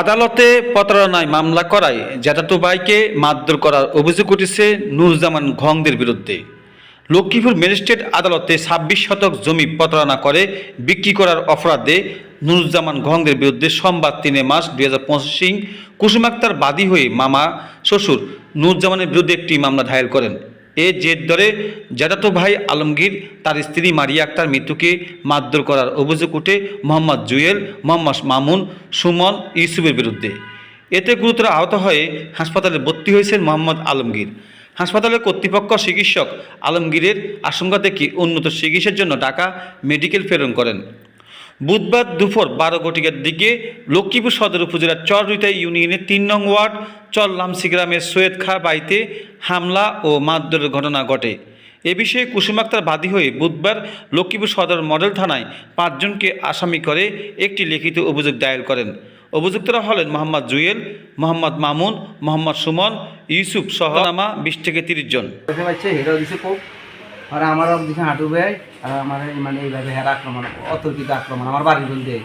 আদালতে প্রতারণায় মামলা করায় জ্যাঠাতো ভাইকে মারধর করার অভিযোগ উঠেছে নুরজামান ঘংদের বিরুদ্ধে। লক্ষ্মীপুর ম্যাজিস্ট্রেট আদালতে ছাব্বিশ শতক জমি প্রতারণা করে, বিক্রি করার অপরাধে নুরুজ্জামান ঘংদের বিরুদ্ধে সোমবার তিনে মাস দুই হাজার পঁচিশ কুসুম আক্তার বাদী হয়ে মামা শ্বশুর নুরুজ্জামানের বিরুদ্ধে একটি মামলা দায়ের করেন। এ জের ধরে জ্যাঠাতো ভাই আলমগীর তার স্ত্রী মারিয়া আক্তার মৃত্যুকে মারধর করার অভিযোগ উঠে মোহাম্মদ জুয়েল, মোহাম্মদ মামুন, সুমন, ইউসুফের বিরুদ্ধে। এতে গুরুতর আহত হয়ে হাসপাতালে ভর্তি হয়েছেন মোহাম্মদ আলমগীর। হাসপাতালের কর্তৃপক্ষ চিকিৎসক আলমগীরের আশঙ্কা থেকে উন্নত চিকিৎসার জন্য ঢাকা মেডিকেল প্রেরণ করেন। বুধবার দুপুর বারো ঘটিকার দিকে লক্ষ্মীপুর সদর উপজেলার চররুইতা ইউনিয়নের তিন নং ওয়ার্ড চর লামসি গ্রামের সৈয়দ খা বাড়িতে হামলা ও মারধরের ঘটনা ঘটে। এ বিষয়ে কুসুম আক্তার বাদী হয়ে বুধবার লক্ষ্মীপুর সদর মডেল থানায় পাঁচজনকে আসামি করে একটি লিখিত অভিযোগ দায়ের করেন। অভিযুক্তরা হলেন মোহাম্মদ জুয়েল, মোহাম্মদ মামুন, মোহাম্মদ সুমন, ইউসুফ সহ নামা বিশ থেকে তিরিশ জন। আর আমারও দিছে হাঁটু বেয় আর আমার মানে এইভাবে হেরা আক্রমণ, অতর্কিত আক্রমণ আমার বাড়ির মধ্যে,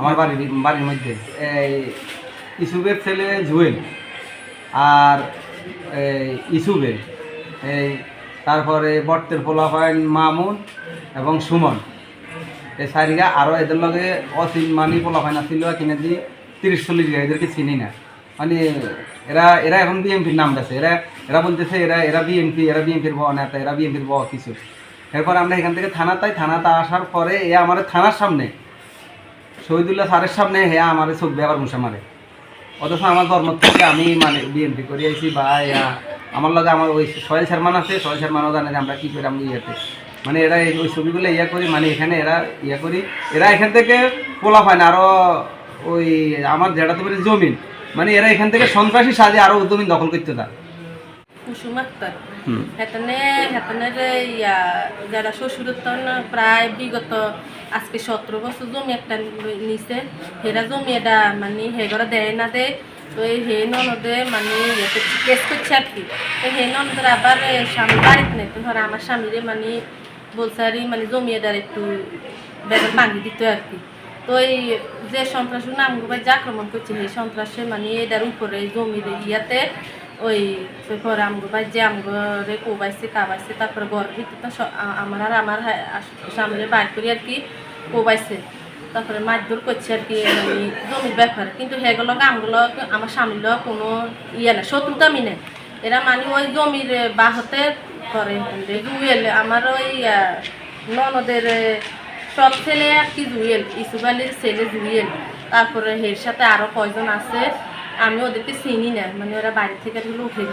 আমার বাড়ির বাড়ির মধ্যে। এই ইসুবের ছেলে জুয়েল আর এই ইসুবে এই তারপরে বর্তের পোলা পয়েন্ট মামুন এবং সুমন। এই সারিগা আরও এদের লগে অচিন মানি পোলা পয়েন্ট ছিল কিনে দিয়ে তিরিশ চল্লিশ এদেরকে চিনি না। মানে এরা এরা এখন বিএমপির নাম আছে এরা এরা বলতেছে এরা এরা বিএমপি এরা বিএমপির ব নেতা এরা বিএমপির ব কিছু। এরপর আমরা এখান থেকে থানা তাই থানাতে আসার পরে এ আমার থানার সামনে, শহীদুল্লাহ স্যারের সামনে হে আমার চোখ আবার মুসা মারে। অথচ আমার ধর্ম থেকে আমি মানে বিএমপি করে আইছি বা আমার লগে আমার ওই সোহেল শর্মান আছে সোহেল শর্মানও জানে যে আমরা কী করি আমি ইয়েতে। মানে এরা ওই ছবিগুলো ইয়া করি মানে এখানে এরা ইয়া করি। এরা এখান থেকে পোলা পায় না আরও ওই আমার যেটা তো জমিন। মানে এরা এখান থেকে সন্ত্রাসী সাজে আরও জমিন দখল করতে তার কুসুম আক্তার হেতনে হেতনের ইয়া যারা প্রায় বিগত আজকে সতেরো বছর জমি একটা নিছে হেরা জমি এটা মানে হেগরা দেয় না দেয় তো এই হে ননদে মানে কেস করছে আর কি। হে ননদের আবার স্বামী বাড়িতে নেই ধর আমার স্বামীরে মানে বলছে আর মানে জমি এটার একটু বেতন ভাঙি দিত আর কি। তো এই যে সন্ত্রাসী নামগুলো যে আক্রমণ করছে, সেই সন্ত্রাসে মানে এটার উপরে জমির ইয়াতে ওই পরে আমগো ভাই, যে আমগরে কোবাইছে, কাবাইছে, তারপরে ঘরের ভিতরে আমার আর আমার সামনে বাইর করি আর কি কোবাইছে। তারপরে মারধর করছে আর কি মানে জমির ব্যাপারে। কিন্তু সেগুলো আমগুলো আমার স্বামীর কোনো ইয়ে না শত্রুতামি নেই। এরা মানে ওই জমির বাহতে করে আমার ওই ননদের সব ছেলে আর কি জুয়েল ইসুবালির ছেলে জুয়েল। তারপরে হের সাথে আরও কয়জন আছে, আমি ওদেরকে চিনি না মানে ওরা বাড়ি থেকে উঠে